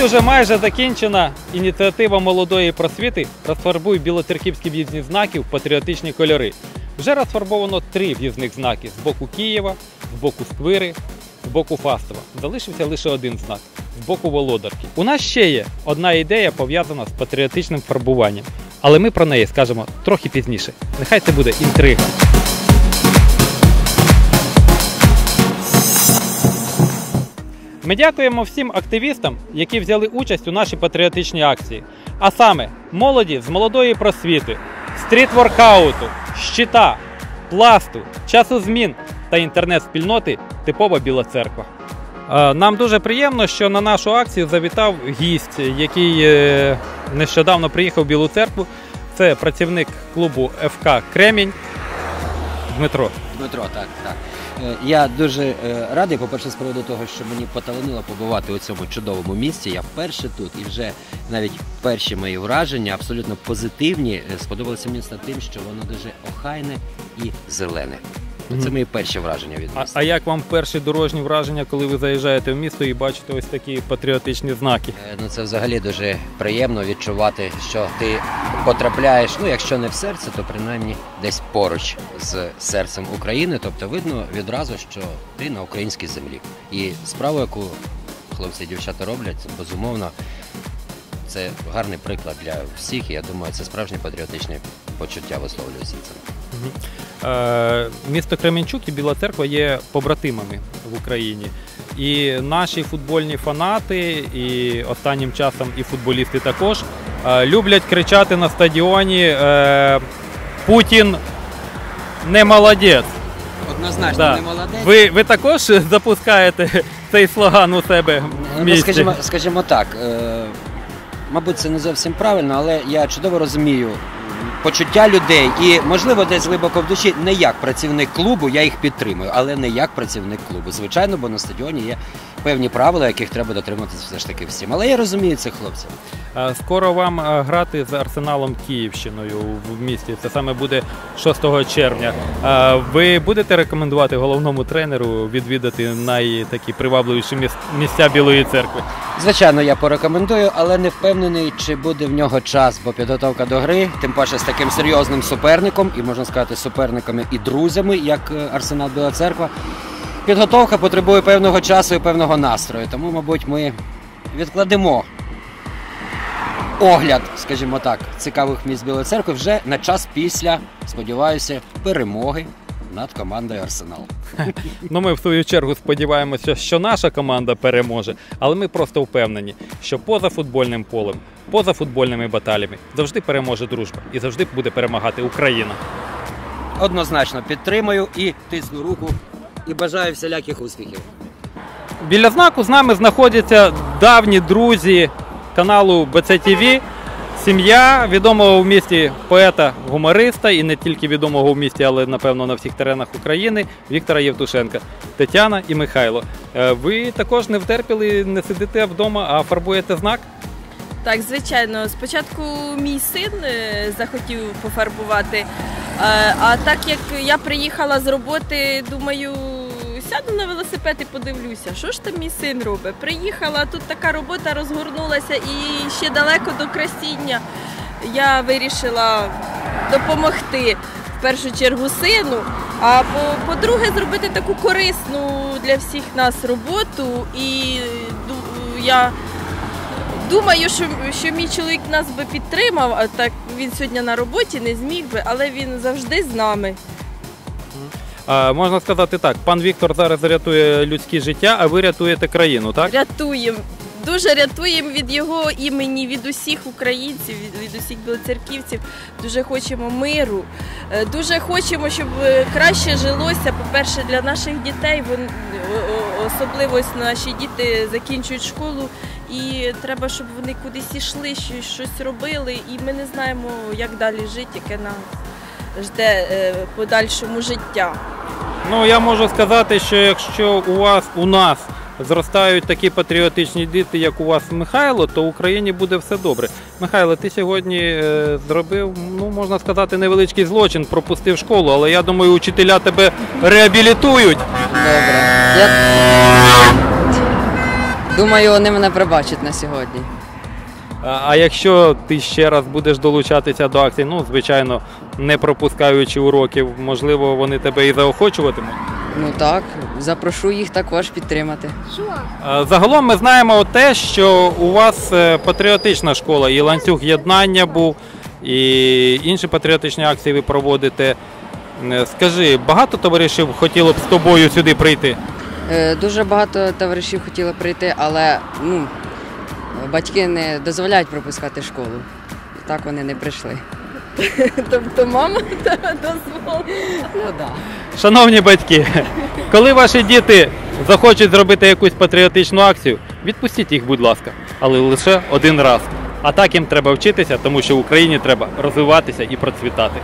Ось уже майже закінчена ініціатива молодої просвіти «Розфарбуй білоцерківські в'їзні знаки в патріотичні кольори. Вже розфарбовано три в'їзних знаки з боку Києва, з боку Сквири, з боку Фастова. Залишився лише один знак з боку Володарки. У нас ще є одна ідея пов'язана з патріотичним фарбуванням, але ми про неї скажемо трохи пізніше. Нехай це буде інтрига. Ми дякуємо всім активістам, які взяли участь у нашій патріотичній акції. А саме молоді з молодої просвіти, стріт-воркауту, щита, пласту, часу змін та інтернет-спільноти Типова Біла Церква. Е, Нам дуже приємно, що на нашу акцію завітав гість, який е, нещодавно приїхав в Білу церкву. Це працівник клубу ФК Кремінь Дмитро. Дмитро, так, так. Е, Я дуже е, радий, по-перше, з приводу того, що мені поталанило побувати у цьому чудовому місці. Я вперше тут і вже навіть перші мої враження абсолютно позитивні. Е, Сподобалося місто тим, що воно дуже охайне і зелене. Це мої перші враження від А, міста. а як вам перші дорожні враження, коли ви заїжджаєте в місто і бачите ось такі патріотичні знаки? Е, Ну це взагалі дуже приємно відчувати, що ти потрапляєш, ну якщо не в серце, то принаймні десь поруч з серцем України. Тобто видно відразу, що ти на українській землі. І справу, яку хлопці і дівчата роблять, безумовно, це гарний приклад для всіх. І я думаю, це справжнє патріотичне почуття висловлюється цим. Е, місто Кременчук і Біла Церква є побратимами в Україні. І наші футбольні фанати, і останнім часом і футболісти також е, люблять кричати на стадіоні е, Путін не молодець. Однозначно Да. не молодець. Ви, ви також запускаєте цей слоган у себе в Ну, скажімо, скажімо так, мабуть, це не зовсім правильно, але я чудово розумію почуття людей і, можливо, десь глибоко в душі, не як працівник клубу, я їх підтримую, але не як працівник клубу. Звичайно, бо на стадіоні є певні правила, яких треба дотримуватися все ж таки всім. Але я розумію цих хлопців. Е, Скоро вам е, грати з Арсеналом Київщиною в місті. Це саме буде 6 червня. Е, Ви будете рекомендувати головному тренеру відвідати найтакі привабливіші місця Білої церкви? Звичайно, я порекомендую, але не впевнений, чи буде в нього час, бо підготовка до гри, тим паче з таким серйозним суперником, і можна сказати, суперниками і друзями, як Арсенал Біла Церква. Підготовка потребує певного часу і певного настрою. Тому, мабуть, ми відкладемо огляд, скажімо так, цікавих місць Білої церкви вже на час після, сподіваюся, перемоги над командою Арсенал. Ну, ми в свою чергу сподіваємося, що наша команда переможе, але ми просто впевнені, що поза футбольним полем, поза футбольними баталями завжди переможе дружба і завжди буде перемагати Україна. Однозначно підтримую і тисну руку, і бажаю всіляких успіхів. Біля знаку з нами знаходяться давні друзі каналу BCTV, сім'я відомого в місті поета, гумориста і не тільки відомого в місті, але напевно на всіх теренах України Віктора Євтушенка, Тетяна і Михайло. Е, Ви також не втерпіли, не сидите вдома, а фарбуєте знак. Так, звичайно. Спочатку мій син е, захотів пофарбувати. Е, А так як я приїхала з роботи, думаю, сяду на велосипед і подивлюся, що ж там мій син робить. Приїхала, тут така робота розгорнулася і ще далеко до красіння. Я вирішила допомогти в першу чергу сину, а по- по-друге, зробити таку корисну для всіх нас роботу. І я Думаю, що, що мій чоловік нас би підтримав, а так він сьогодні на роботі не зміг би, але він завжди з нами. А, можна сказати так, пан Віктор зараз рятує людське життя, а ви рятуєте країну, так? Рятуємо. Дуже рятуємо від його імені, від усіх українців, від, усіх білоцерківців. Дуже хочемо миру. Е, Дуже хочемо, щоб е, краще жилося. По-перше, для наших дітей. Особливо наші діти закінчують школу, і треба, щоб вони кудись йшли, щось, робили. І ми не знаємо, як далі жити, яке нас жде е, подальшому життя. Ну я можу сказати, що якщо у вас у нас зростають такі патріотичні діти, як у вас Михайло, то в Україні буде все добре. Михайло, ти сьогодні е, зробив, ну можна сказати, невеличкий злочин, пропустив школу, але я думаю, учителя тебе реабілітують. Добре. Я... Думаю, вони мене пробачать на сьогодні. А, а якщо ти ще раз будеш долучатися до акції, ну звичайно, не пропускаючи уроків, можливо, вони тебе і заохочуватимуть. Ну так, запрошу їх також підтримати. Загалом ми знаємо те, що у вас е, патріотична школа, і ланцюг єднання був, і інші патріотичні акції ви проводите. Е, Скажи, багато товаришів хотіло б з тобою сюди прийти? Е, Дуже багато товаришів хотіли прийти, але ну, батьки не дозволяють пропускати школу. І так вони не прийшли. Тобто мама дозволила. Ну да. Шановні батьки, коли ваші діти захочуть зробити якусь патріотичну акцію, відпустіть їх, будь ласка, але лише один раз. А так їм треба вчитися, тому що в Україні треба розвиватися і процвітати.